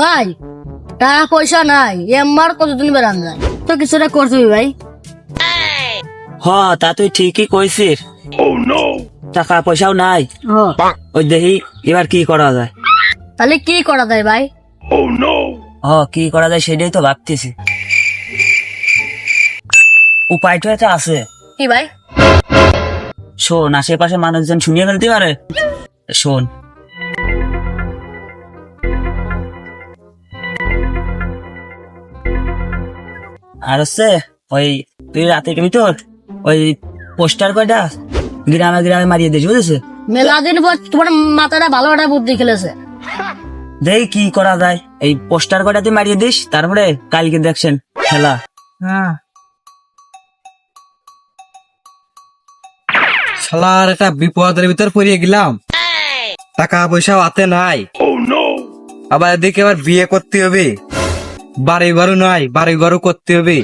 ভাই টাকা পয়সা নাই এম্বার কতদিন বেড়ান যায় তো কিছুটা করতে ভাই। হ তা তুই ঠিকই কইছিস। টাকা পয়সাও নাই। ওই দেখি এবার কি করা যায়? তাহলে কি করা যায় ভাই? হ কি করা যায় সেটাই তো ভাবতেছি। উপায়টা একটা আছে। কি ভাই? শোন আশেপাশে মানুষজন শুনিয়ে ফেলতে পারে। শোন আর হচ্ছে ওই তুই রাতের ভিতর ওই পোস্টার কয়টা? গ্রামে গ্রামে মারিয়ে দিস বুঝেছে মেলা দিন পর তোমার মাথাটা ভালো একটা বুদ্ধি খেলেছে। দেখ কি করা যায়। এই পোস্টার কয়টা তুই মারিয়ে দিস তারপরে কালকে দেখছেন খেলা। হ্যাঁ। শালার একটা বিপদের ভিতর পড়িয়ে গেলাম। টাকা পয়সা হাতে নাই। আবার এদিকে আবার বিয়ে করতে হবে। বাড়ি ঘরও নাই, বাড়ি ঘরও করতে হবে।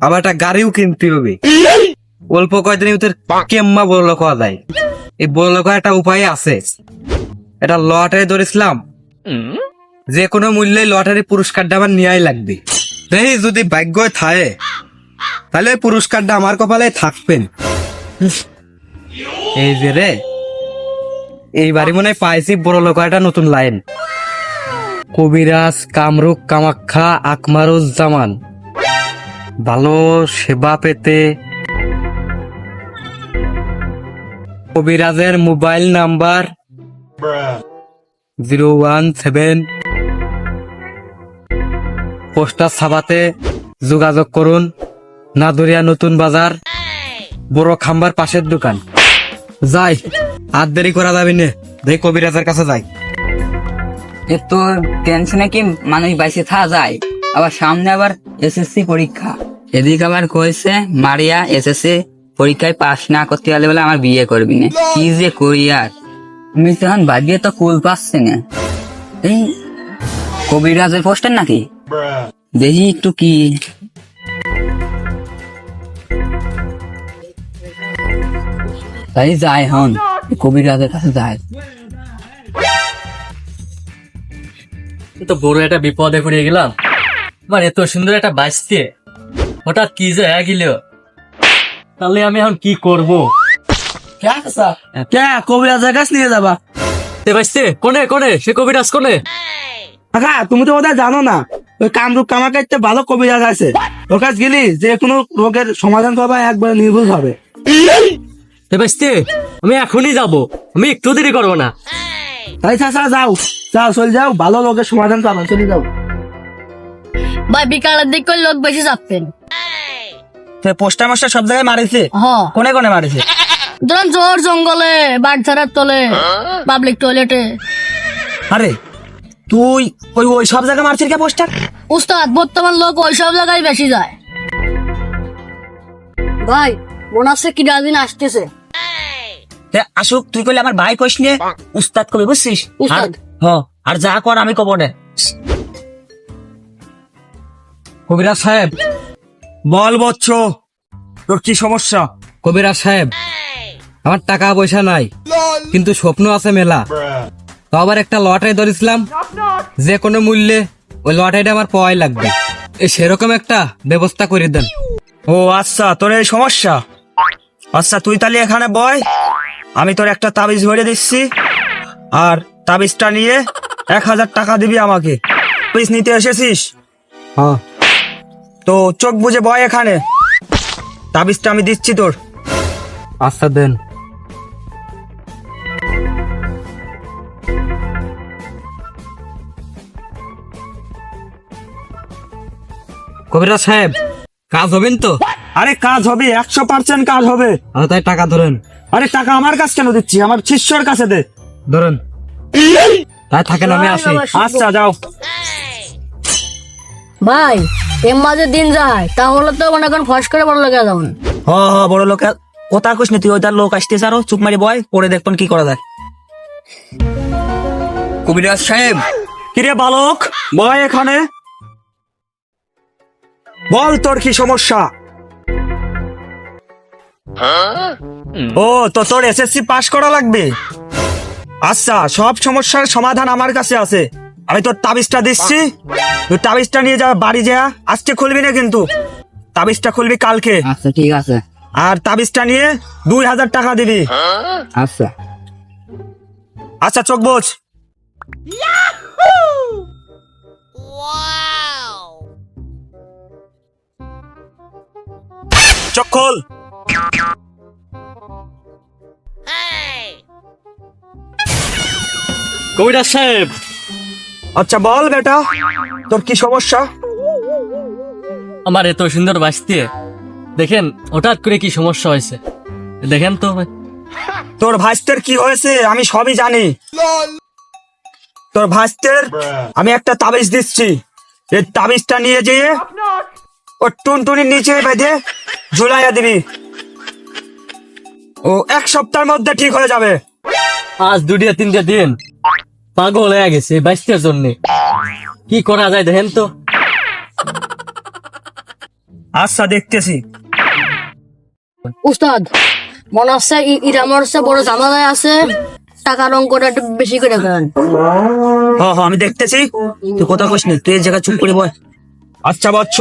আবার একটা গাড়িও কিনতে হবে। অল্প কয়দিনের ভিতর কেম্মা বড় লোক হওয়া যায়। এই বড় লোক একটা উপায় আছে। এটা লটারি ধরেছিলাম। যে কোনো মূল্যে লটারি পুরস্কারটা আমার নেওয়াই লাগবে। দেখি যদি ভাগ্য থাকে, তাহলে পুরস্কারটা আমার কপালে থাকবেন। এই যে রে, এইবারই মনে হয় পাইছি বড় লোক একটা নতুন লাইন। কবিরাজ কামরুক কামাখ্যা, আকমারুজ্জামান। ভালো সেবা পেতে কবিরাজের mobile number zero one seven. Poster ছাপাতে যোগাযোগ করুন। নাদুরিয়া নতুন বাজার, বড় খাম্বার পাশের দোকান। যাই, আর দেরি করা যাবে না। দেখ কবিরাজের কাছে যাই। তো টেনশনে কি মানুষ বাইসে থাকা যায়? আবার সামনে আবার এসএসসি পরীক্ষা। এদিকে আবার কইছে, মারিয়া এসএসসি পরীক্ষায় পাস না করতে পারলে বলে আমার বিয়ে করবি না। কি যে করি আর? আমি তখন ভাগ্যে তো কুল পাচ্ছি না। এই কবিরাজের পোস্টার নাকি? দেখি একটু কি। তাই যায় হন কবিরাজের কাছে যায়। তো বড় একটা বিপদে পড়ে গেলাম। আমার এত সুন্দর একটা বাঁচতে। হঠাৎ কি যে হয়ে গেল? তাহলে আমি এখন কি করব? কে কবিরাজের কাছে নিয়ে যাবা। তে বাঁচতে? কোনে কোনে? সে কবিরাজ কোনে? কাকা তুমি তো বোধহয় জানো না ওই কামরূপ কামাকে একটা ভালো কবিরাজ আছে। ওর কাছে গেলি যে কোনো রোগের সমাধান করবা একবারে নির্ভুল হবে। তে বাঁচতে? আমি এখনই যাব। আমি একটু দেরি করব না। তাই চাচা যাও। যাও চলে যাও। ভালো রোগের সমাধান পাবা চলে যাও। ভাই বিকালের দিক করে লোক বেশি চাপতেন। পোস্টার মাস্টার সব জায়গায় মারিছে? কোনে কোনে মারিছে? ধরেন জোর জঙ্গলে বাড়ছাড়ার তলে পাবলিক টয়লেটে আরে তুই ওই ওই সব জায়গায় মারছিস কে পোস্টার? উস্তাদ বর্তমান লোক ওইসব জায়গায় বেশি যায়। ভাই মনে হচ্ছে কি দিন আসতেছে। আসুক তুই কইলে আমার ভাই কইস নিয়ে উস্তাদ কবি বুঝছিস? উস্তাদ। হ আর যা কর আমি কব না। কবিরাজ সাহেব বল বচ্চ তোর কি সমস্যা? কবিরাজ সাহেব আমার টাকা পয়সা নাই কিন্তু স্বপ্ন আছে মেলা। তো আবার একটা লটারি ধরেছিলাম যে কোনো মূল্যে ওই লটারিটা আমার পাওয়াই লাগবে। এই সেরকম একটা ব্যবস্থা করে দেন। ও আচ্ছা তোর এই সমস্যা? আচ্ছা তুই তাহলে এখানে বয়। আমি তোর একটা তাবিজ ভরে দিচ্ছি। আর তাবিজটা নিয়ে এক হাজার টাকা দিবি আমাকে। পিস নিতে এসেছিস? হ্যাঁ। তো চোখ বুঝে বয় এখানে। তাবিজটা আমি দিচ্ছি তোর। আচ্ছা দেন। কবিরাজ সাহেব কাজ হবেন তো? আরে কাজ হবে একশো পার্সেন্ট কাজ হবে। আচ্ছা তাই টাকা ধরেন। আরে টাকা আমার কাছে কেন দিচ্ছি আমার শিষ্যর কাছে দে। ধরেন। তাই থাকেন আমি আসি। আচ্ছা যাও। ভাই এর মাঝে দিন যায় তাহলে তো মনে করেন ফস করে বড় লেগে যাবেন। হ হ বড় লোক কথা কইস নি তুই ওই তার লোক আসতেছে আরও চুপ মারি বয় পরে দেখবেন কি করা যায়। কবিরাজ সাহেব। কিরে বালক বয় এখানে? বল তোর কি সমস্যা? ও তো তোর এসএসসি পাশ করা লাগবে? আচ্ছা সব সমস্যার সমাধান আমার কাছে আছে। আমি তোর তাবিজটা দিচ্ছি। তুই তাবিজটা নিয়ে যা বাড়ি যা। আজকে খুলবি না কিন্তু। তাবিজটা খুলবি কালকে। আচ্ছা ঠিক আছে। আর তাবিজটা নিয়ে দুই হাজার টাকা দিবি। আচ্ছা। আচ্ছা চোখ বোঝ চোখ খোল। কবিরাজ সাহেব! আচ্ছা বল বেটা তোর কি সমস্যা? আমার এত সুন্দর বাঁচতে দেখেন হঠাৎ করে কি সমস্যা হয়েছে। দেখেন তো তোর ভাস্তের কি হয়েছে আমি সবই জানি। তোর ভাস্তের আমি একটা তাবিজ দিচ্ছি। এই তাবিজটা নিয়ে যেয়ে ও টুনটুনির নিচে বেঁধে ঝুলাইয়া দিবি। ও এক সপ্তাহের মধ্যে ঠিক হয়ে যাবে। আজ দুটিয়া তিনটা দিন। পাগল হয়ে গেছে বাঁচতের জন্য। কি করা যায় দেখেন তো। আচ্ছা দেখতেছি। উস্তাদ মনে হচ্ছে ই- ইরা হচ্ছে বড় ঝামেলায় আছে। টাকার অঙ্কটা একটু বেশি করে দেন হ হ আমি দেখতেছি। তুই কথা কইস না তুই এই জায়গায় চুপ করে বয়। আচ্ছা বচ্চ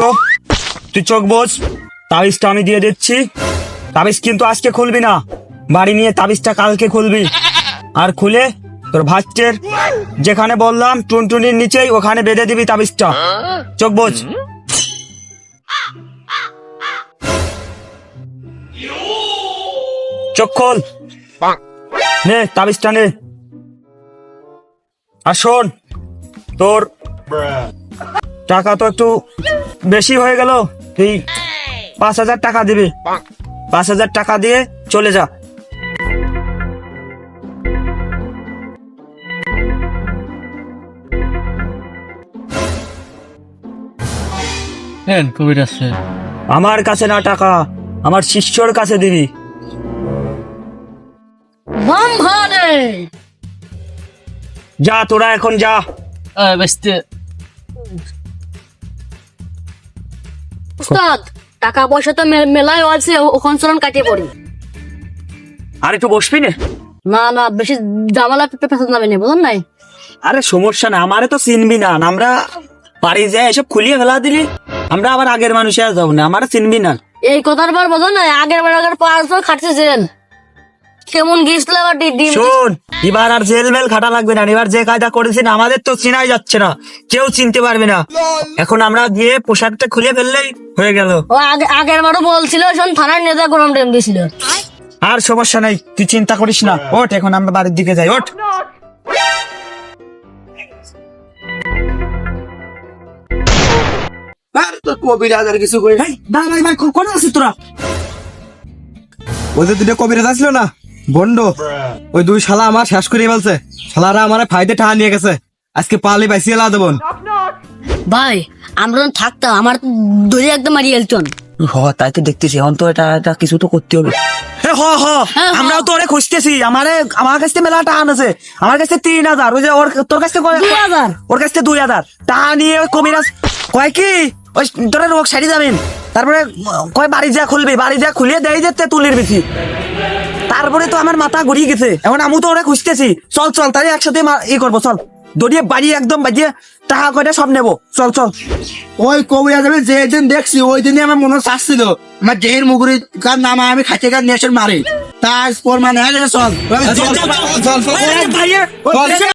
তুই চোখ বোঝ। তাবিজটা আমি দিয়ে দিচ্ছি। তাবিজ কিন্তু আজকে খুলবি না। বাড়ি নিয়ে তাবিজটা কালকে খুলবি। আর খুলে তোর ভাচ্চের যেখানে বললাম টুনটুনির নিচেই ওখানে বেঁধে দিবি তাবিজটা। চোখ বোঝ। চোখ খোল। নে, তাবিজটা নে। আর শোন, তোর টাকা তো একটু বেশি হয়ে গেল। তুই পাঁচ হাজার টাকা দিবি। পাঁচ হাজার টাকা দিয়ে চলে যা। কবিরাজ আমার কাছে না টাকা আমার শিষ্যর কাছে দিবি। যা তোরা এখন যা। আহ, উস্তাদ টাকা পয়সা তো মেলায় আছে ওখান চলন কাটিয়ে পড়ি। আর একটু বসবি না? না না বেশি জামালা পেছন যাবে না বুঝলেন নাই? আরে সমস্যা না আমারে তো চিনবি না আমরা বাড়ি যায় এসব খুলিয়ে ফেলা দিলি। আমরা আবার আগের মানুষে আর যাব না আমার চিনবি না। এই কথার পর বোঝো না আগের বার আগের পাঁচ খাটতেছেন। কেমন গিয়েছিল আবার শোন এবার আর জেল মেল খাটা লাগবে না এবার যে কায়দা করেছি না আমাদের তো চিনাই যাচ্ছে না কেউ চিনতে পারবে না। এখন আমরা গিয়ে পোশাকটা খুলে ফেললেই হয়ে গেল। ও আগে আগের বারও বলছিল শোন থানার নেতা গরম ডেম দিয়েছিল আর সমস্যা নাই তুই চিন্তা করিস না। ওঠ এখন আমরা বাড়ির দিকে যাই ওঠ। এই, দাঁড়া, দাঁড়া, দাঁড়া, কোন আছিস তোরা? ওই যে দুটো কবিরাজ আসলো না? বন্ড ওই দুই শালা আমার শেষ করে বলছে শালারা আমার ফাইদে টাকা নিয়ে গেছে। আজকে পালি বাইসিয়ে লা দেবন ভাই আমরা থাকতাম আমার দড়ি একদম মারিয়ে এলতন হ তাই তো দেখতেছি। এখন তো এটা এটা কিছু তো করতে হবে। হ হ আমরাও তো ওরে খুঁজতেছি। আমারে আমার কাছে মেলা টাকা আছে। আমার কাছে তিন হাজার। ওই যে ওর তোর কাছে কয়- দুই হাজার। ওর কাছে দুই হাজার। টাকা নিয়ে ওই কবিরাজ কয় কি? ওই তোরা রোগ সারি যাবেন। তারপরে কয় বাড়ি যা খুলবি? বাড়ি যা খুলিয়ে দেয় যেতে তুলির বেশি তারপরে তো আমার মাথা ঘুরিয়ে গেছে। এখন আমি তো ওরা খুঁজতেছি। চল চল তাই একসাথে ই করব চল। দড়িয়ে বাড়ি একদম বাজিয়ে টাকা করে সব নেব। চল চল। ওই কবিরা যাবে যে দিন দেখছি ওই দিনই আমার মনে শাসছিল আমার জেহের মুগুরি কার নামা আমি খাইতে কার নেশন মারি। তার চল চল।